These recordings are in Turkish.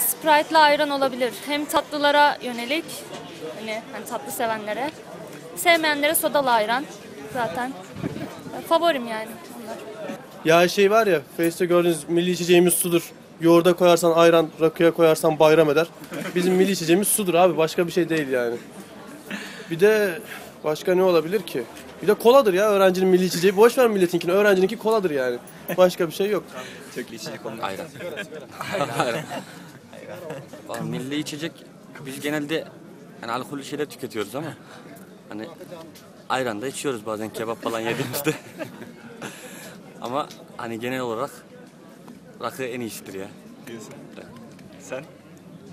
Sprite'la ayran olabilir. Hem tatlılara yönelik, hani, hani tatlı sevenlere. Sevmeyenlere sodalı ayran zaten. Favorim yani onlar. Ya şey var ya, Face'te gördüğünüz milli içeceğimiz sudur. Yoğurda koyarsan ayran, rakıya koyarsan bayram eder. Bizim milli içeceğimiz sudur abi, başka bir şey değil yani. Bir de başka ne olabilir ki? Bir de koladır ya öğrencinin milli içeceği. Boş ver milletinkini, öğrencininki koladır yani. Başka bir şey yok. Ayran. Ayran. Vallahi Milli içecek biz genelde hani alkollü şeyler tüketiyoruz ama hani ayran da içiyoruz bazen kebap falan yediğimizde. ama hani genel olarak rakı en iyisidir ya. Sen?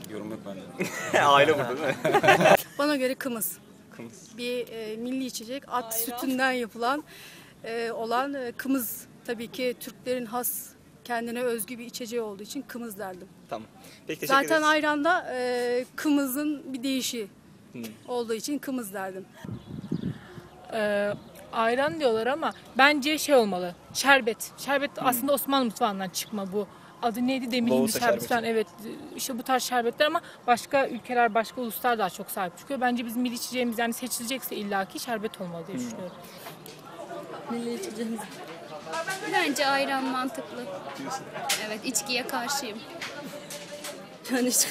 Yorum yok bende. Aile burada değil mi? Bana göre kımız. Bir e, milli içecek at sütünden yapılan e, olan e, kımız. Tabii ki Türklerin has kendine özgü bir içeceği olduğu için kımız derdim. tamam. Peki teşekkür Zaten ederiz. ayranda e, kımızın bir değişi olduğu için kımız derdim. e, ayran diyorlar ama bence şey olmalı. Şerbet. Şerbet aslında Osmanlı mutfağından çıkma bu. Adı neydi demin Loğusa hindi şerbeti şerbeti. falan evet işte bu tarz şerbetler ama başka ülkeler başka uluslar daha çok sahip çıkıyor. Bence bizim milli içeceğimiz yani seçilecekse illaki şerbet olmalı diye düşünüyorum. Bence ayran mantıklı. Evet içkiye karşıyım. Yani hiç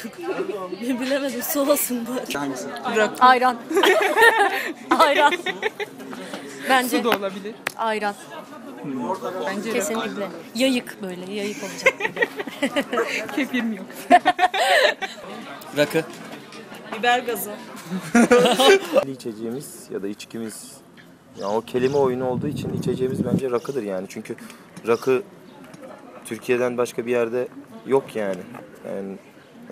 bilemedim su olsun bari. Ayran. ayran. Bence da olabilir. ayran. Bence Kesinlikle. Yayık böyle yayık olacak. kefirim yok. Rakı. Biber gazı. İçeceğimiz ya da içkimiz ya o kelime oyunu olduğu için içeceğimiz bence rakıdır yani. Çünkü rakı Türkiye'den başka bir yerde yok yani. Yani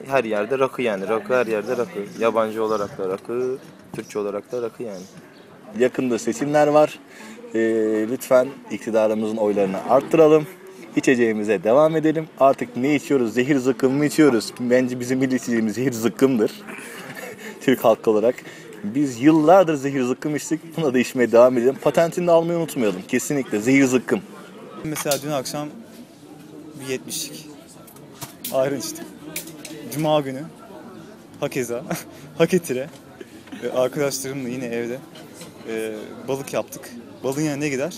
her yerde rakı yani. Rakı her yerde rakı. Yabancı olarak da rakı, Türkçe olarak da rakı yani. Yakında seçimler var. Ee, lütfen iktidarımızın oylarını arttıralım. İçeceğimize devam edelim. Artık ne içiyoruz? Zehir zıkkım mı içiyoruz? Bence bizim milli içeceğimiz zehir zıkkımdır. Türk halkı olarak. Biz yıllardır zehir zıkkım içtik. Buna da içmeye devam edelim. Patentini de almayı unutmayalım. Kesinlikle zehir zıkkım. Mesela dün akşam bir 70'lik ayran içtim. Cuma günü hakeza, haketire arkadaşlarımla yine evde e, balık yaptık. Balığın yanına ne gider?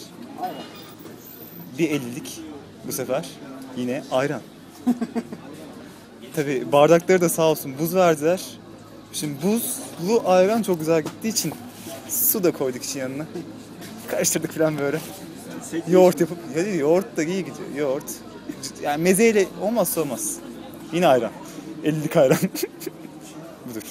Bir 50'lik bu sefer yine ayran. Tabi bardakları da sağ olsun buz verdiler. Şimdi buzlu ayran çok güzel gittiği için su da koyduk için yanına. Karıştırdık falan böyle. Yoğurt yapıp, ya yoğurt da iyi gidiyor. Yoğurt. Yani mezeyle olmazsa olmaz. Yine ayran. 50'lik ayran. Budur.